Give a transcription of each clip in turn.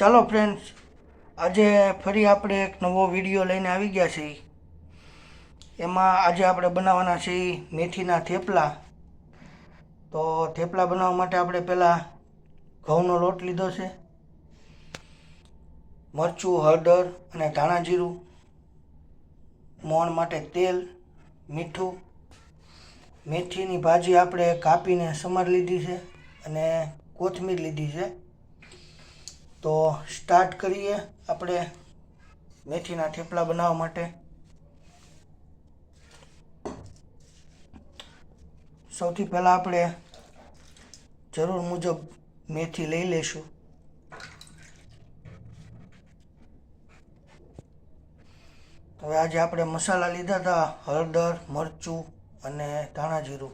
ચાલો ફ્રેન્ડ્સ આજે ફરી આપણે એક નવો વીડિયો લઈને આવી ગયા છીએ. એમાં આજે આપણે બનાવવાના છીએ મેથીના થેપલા. તો થેપલા બનાવવા માટે આપણે પહેલાં ઘઉંનો લોટ લીધો છે, મરચું, હળદર અને ધાણા જીરું, મોણ માટે તેલ, મીઠું, મેથીની ભાજી આપણે કાપીને સમર લીધી છે અને કોથમીર લીધી છે. તો સ્ટાર્ટ કરીએ આપણે મેથીના થેપલા બનાવવા માટે. સૌથી પહેલાં આપણે જરૂર મુજબ મેથી લઈ લઈશું. હવે આજે આપણે મસાલા લીધા હતા, હળદર, મરચું અને ધાણા જીરું.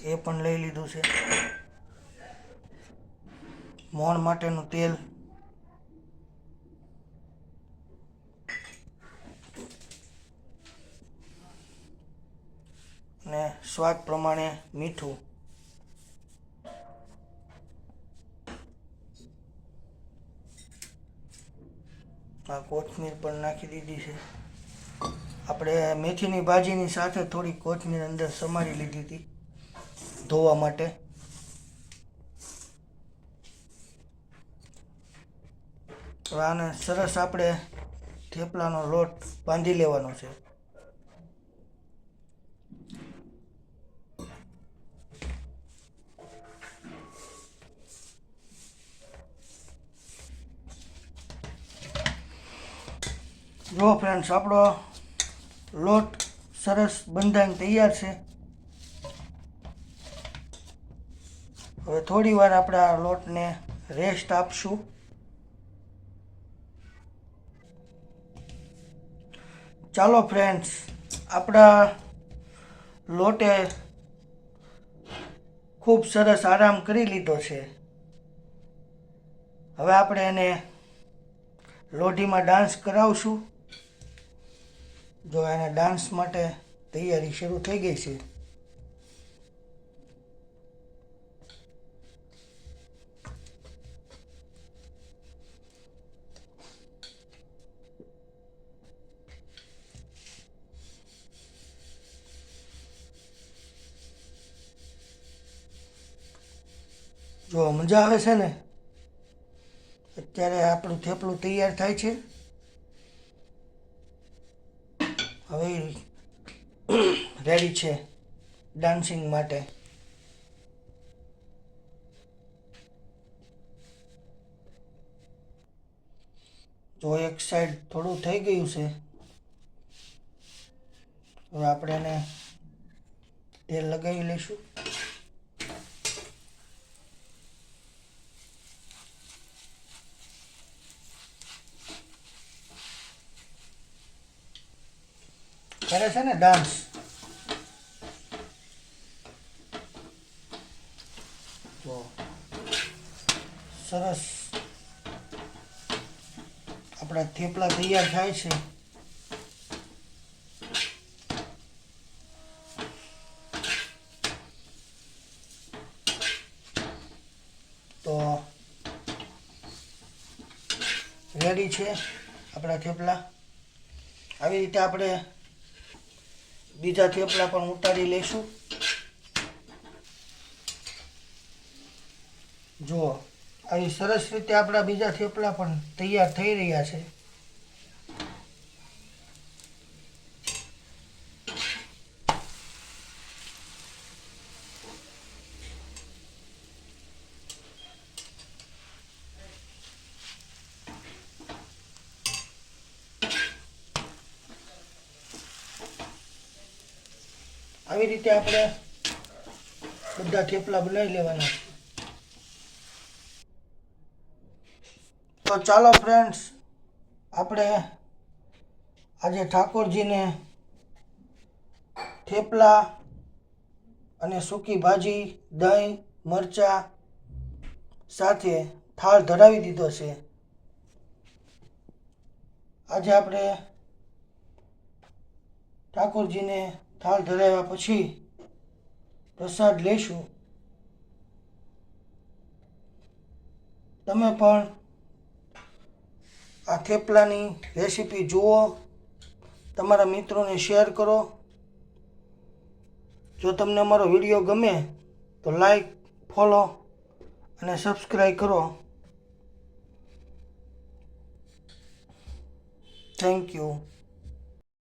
એ પણ લઈ લીધું છે. મોણ માટેનું તેલ. અને સ્વાદ પ્રમાણે મીઠું. આ કોથમીર પણ નાખી દીધી છે. આપણે મેથીની ભાજીની સાથે થોડી કોથમીર અંદર સમારી લીધી હતી ધોવા માટે. આને સરસ આપણે થેપલાનો લોટ બાંધી લેવાનો છે. જો ફ્રેન્ડ્સ આપણો લોટ સરસ બંધાઈને તૈયાર છે. હવે થોડી વાર આપણે આ લોટને રેસ્ટ આપશું. ચાલો ફ્રેન્ડ્સ આપણા લોટે ખૂબ સરસ આરામ કરી લીધો છે. હવે આપણે એને લોઢીમાં ડાન્સ કરાવશું. જો એને ડાન્સ માટે તૈયારી શરૂ થઈ ગઈ છે. જો મજા આવે છે ને, અત્યારે આપણું થેપલું તૈયાર થાય છે. હવે રેડી છે ડાન્સિંગ માટે. જો એક સાઈડ થોડું થઈ ગયું છે, હવે આપણે એને તેલ લગાવી લઈશું. કરે છે ને ડાન્સ તો સરસ. આપણા થેપલા તૈયાર થાય છે. તો રેડી છે આપણા થેપલા. આવી રીતે આપણે બીજા થેપલા પણ ઉતારી લઈશું. જુઓ, આવી સરસ રીતે આપણા બીજા થેપલા પણ તૈયાર થઈ રહ્યા છે. આવી રીતે આપણે બધા થેપલા બનાવી લેવાના. તો ચાલો ફ્રેન્ડ્સ આપણે આજે ઠાકોરજીને થેપલા અને સૂકી ભાજી, દહીં, મરચાં સાથે થાળ ધરાવી દીધો છે. આજે આપણે ઠાકોરજીને થાળ ધરાવ્યા પછી પ્રસાદ લેશું. તમે પણ આ થેપલાની રેસીપી જુઓ, તમારા મિત્રોને શેર કરો. જો તમને અમારો વીડિયો ગમે તો લાઈક, ફોલો અને સબસ્ક્રાઈબ કરો. Thank you.